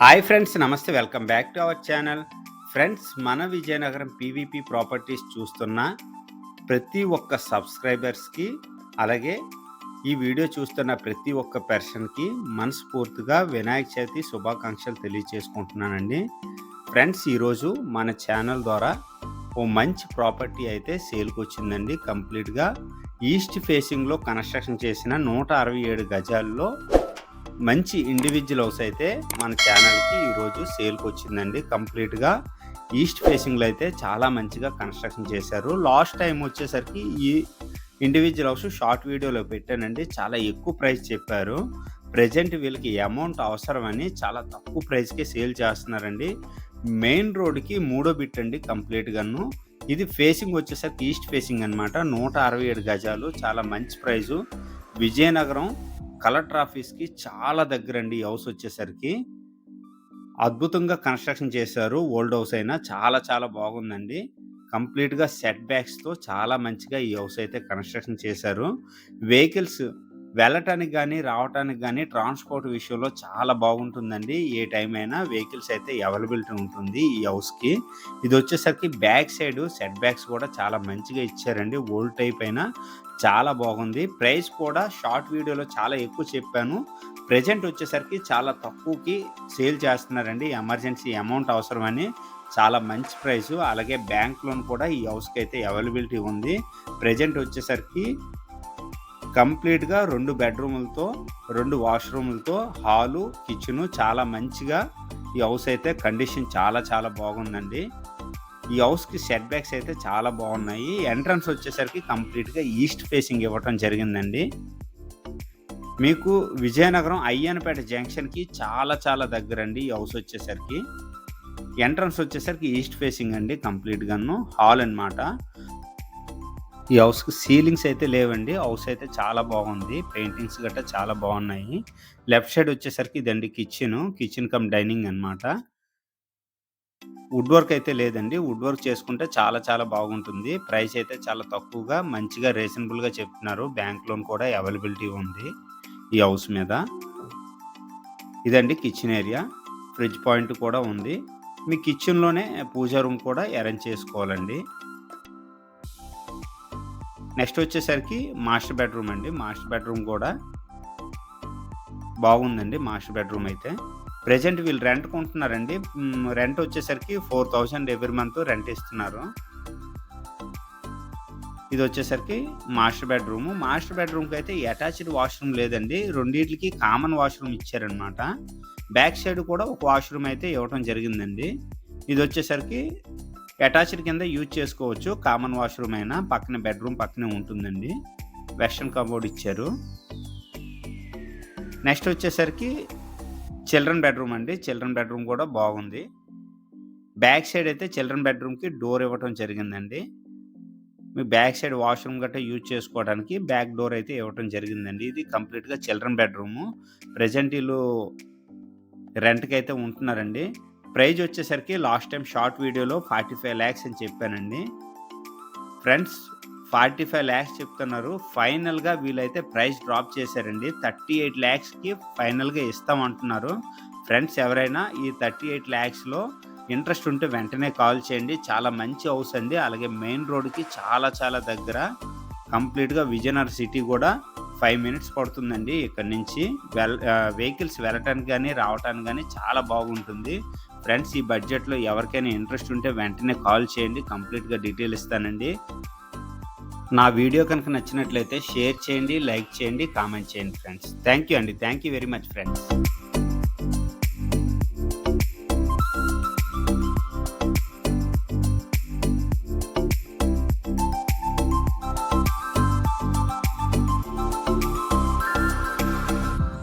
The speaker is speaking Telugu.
Hi friends namaste. Welcome back to our channel. Friends మన విజయనగరం పీవీపీ ప్రాపర్టీస్ చూస్తున్న ప్రతి ఒక్క సబ్స్క్రైబర్స్కి అలాగే ఈ వీడియో చూస్తున్న ప్రతి ఒక్క పర్సన్కి మనస్ఫూర్తిగా వినాయక చవితి శుభాకాంక్షలు తెలియచేసుకుంటున్నానండి. ఫ్రెండ్స్ ఈరోజు మన ఛానల్ ద్వారా ఓ మంచి ప్రాపర్టీ అయితే సేల్కి వచ్చిందండి కంప్లీట్గా ఈస్ట్ ఫేసింగ్లో కన్స్ట్రక్షన్ చేసిన నూట అరవై ఏడు గజాల్లో మంచి ఇండివిజువల్ హౌస్ అయితే మన ఛానల్కి ఈరోజు సేల్కి వచ్చిందండి. కంప్లీట్గా ఈస్ట్ ఫేసింగ్లో అయితే చాలా మంచిగా కన్స్ట్రక్షన్ చేశారు. లాస్ట్ టైం వచ్చేసరికి ఈ ఇండివిజువల్ హౌస్ షార్ట్ వీడియోలో పెట్టానండి. చాలా ఎక్కువ ప్రైస్ చెప్పారు. ప్రజెంట్ వీళ్ళకి అమౌంట్ అవసరమని చాలా తక్కువ ప్రైస్కే సేల్ చేస్తున్నారండి. మెయిన్ రోడ్కి మూడో బిట్ అండి కంప్లీట్గాను ఇది ఫేసింగ్ వచ్చేసరికి ఈస్ట్ ఫేసింగ్ అనమాట నూట అరవై ఏడు గజాలు. చాలా మంచి ప్రైజు విజయనగరం కలెక్టర్ ఆఫీస్కి చాలా దగ్గరండి ఈ హౌస్ వచ్చేసరికి. అద్భుతంగా కన్స్ట్రక్షన్ చేశారు. ఓల్డ్ హౌస్ అయినా చాలా చాలా బాగుందండి. కంప్లీట్గా సెట్ బ్యాక్స్తో చాలా మంచిగా ఈ హౌస్ అయితే కన్స్ట్రక్షన్ చేశారు. వెహికల్స్ వెళ్ళటానికి కానీ రావటానికి కానీ ట్రాన్స్పోర్ట్ విషయంలో చాలా బాగుంటుందండి. ఏ టైం అయినా వెహికల్స్ అయితే అవైలబిలిటీ ఉంటుంది ఈ హౌస్కి. ఇది వచ్చేసరికి బ్యాక్ సైడ్ సెట్ బ్యాక్స్ కూడా చాలా మంచిగా ఇచ్చారండి. ఓల్డ్ టైప్ అయినా చాలా బాగుంది. ప్రైస్ కూడా షార్ట్ వీడియోలో చాలా ఎక్కువ చెప్పాను. ప్రజెంట్ వచ్చేసరికి చాలా తక్కువకి సేల్ చేస్తున్నారండి. ఎమర్జెన్సీ అమౌంట్ అవసరమని చాలా మంచి ప్రైస్. అలాగే బ్యాంక్ లోన్ కూడా ఈ హౌస్కి అయితే అవైలబిలిటీ ఉంది. ప్రజెంట్ వచ్చేసరికి కంప్లీట్గా రెండు బెడ్రూములతో రెండు వాష్రూములతో హాలు కిచెను చాలా మంచిగా ఈ హౌస్ అయితే కండిషన్ చాలా చాలా బాగుందండి. ఈ హౌస్కి సెట్ బ్యాక్స్ అయితే చాలా బాగున్నాయి. ఎంట్రన్స్ వచ్చేసరికి కంప్లీట్గా ఈస్ట్ ఫేసింగ్ ఇవ్వటం జరిగిందండి. మీకు విజయనగరం అయ్యనపేట జంక్షన్కి చాలా చాలా దగ్గర అండి ఈ హౌస్ వచ్చేసరికి. ఎంట్రన్స్ వచ్చేసరికి ఈస్ట్ ఫేసింగ్ అండి కంప్లీట్గాను హాల్ అన్నమాట. ఈ హౌస్కి సీలింగ్స్ అయితే లేవండి. హౌస్ అయితే చాలా బాగుంది. పెయింటింగ్స్ గట్రా చాలా బాగున్నాయి. లెఫ్ట్ సైడ్ వచ్చేసరికి ఇదండి కిచెన్. కిచెన్ కమ్ డైనింగ్ అనమాట వుడ్ వర్క్ అయితే లేదండి. వుడ్ వర్క్ చేసుకుంటే చాలా చాలా బాగుంటుంది. ప్రైస్ అయితే చాలా తక్కువగా మంచిగా రీజనబుల్గా చెప్తున్నారు. బ్యాంక్ లోన్ కూడా అవైలబిలిటీ ఉంది ఈ హౌస్ మీద. ఇదండి కిచెన్ ఏరియా. ఫ్రిడ్జ్ పాయింట్ కూడా ఉంది. మీ కిచెన్లోనే పూజా రూమ్ కూడా అరేంజ్ చేసుకోవాలండి. నెక్స్ట్ వచ్చేసరికి మాస్టర్ బెడ్రూమ్ అండి. మాస్టర్ బెడ్రూమ్ కూడా బాగుందండి మాస్టర్ బెడ్రూమ్ అయితే. ప్రజెంట్ వీళ్ళు రెంట్ కొంటున్నారండి. రెంట్ వచ్చేసరికి four thousand every month rent ఇస్తున్నారు. ఇది వచ్చేసరికి మాస్టర్ బెడ్రూమ్. మాస్టర్ బెడ్రూమ్కి అయితే అటాచ్డ్ వాష్రూమ్ లేదండి. రెండింటికి కామన్ వాష్రూమ్ ఇచ్చారనమాట బ్యాక్ సైడ్ కూడా ఒక వాష్రూమ్ అయితే ఇవ్వటం జరిగిందండి. ఇది వచ్చేసరికి అటాచ్డ్ కింద యూజ్ చేసుకోవచ్చు. కామన్ వాష్రూమ్ అయినా పక్కన బెడ్రూమ్ పక్కనే ఉంటుందండి. వెస్ట్రన్ కబోర్డ్ ఇచ్చారు. నెక్స్ట్ వచ్చేసరికి చిల్డ్రన్ బెడ్రూమ్ అండి. చిల్డ్రన్ బెడ్రూమ్ కూడా బాగుంది. బ్యాక్ సైడ్ అయితే చిల్డ్రన్ బెడ్రూమ్కి డోర్ ఇవ్వటం జరిగిందండి. మీ బ్యాక్ సైడ్ వాష్రూమ్ గట్రా యూజ్ చేసుకోవడానికి బ్యాక్ డోర్ అయితే ఇవ్వటం జరిగిందండి. ఇది కంప్లీట్గా చిల్డ్రన్ బెడ్రూము. ప్రజెంట్ వీళ్ళు రెంట్కి అయితే ఉంటున్నారండి. ప్రైజ్ వచ్చేసరికి లాస్ట్ టైం షార్ట్ వీడియోలో ఫార్టీ ఫైవ్ ల్యాక్స్ అని చెప్పానండి. ఫ్రెండ్స్ ఫార్టీ ఫైవ్ ల్యాక్స్ చెప్తున్నారు. ఫైనల్గా వీళ్ళైతే ప్రైస్ డ్రాప్ చేశారండి. థర్టీ ఎయిట్ ల్యాక్స్కి ఫైనల్గా ఇస్తామంటున్నారు. ఫ్రెండ్స్ ఎవరైనా ఈ థర్టీ ఎయిట్ ల్యాక్స్లో ఇంట్రెస్ట్ ఉంటే వెంటనే కాల్ చేయండి. చాలా మంచి హౌస్ అండి. అలాగే మెయిన్ రోడ్కి చాలా చాలా దగ్గర కంప్లీట్గా విజయనగర్ సిటీ కూడా ఫైవ్ మినిట్స్ పడుతుందండి ఇక్కడ నుంచి. వెల్ వెహికల్స్ వెళ్ళటానికి కానీ రావటానికి కానీ చాలా బాగుంటుంది. ఫ్రెండ్స్ ఈ బడ్జెట్లో ఎవరికైనా ఇంట్రెస్ట్ ఉంటే వెంటనే కాల్ చేయండి. కంప్లీట్గా డీటెయిల్ ఇస్తానండి. నా వీడియో కనుక నచ్చినట్లయితే షేర్ చేయండి లైక్ చేయండి కామెంట్ చేయండి ఫ్రెండ్స్. థ్యాంక్ యూ అండి. Thank you very much friends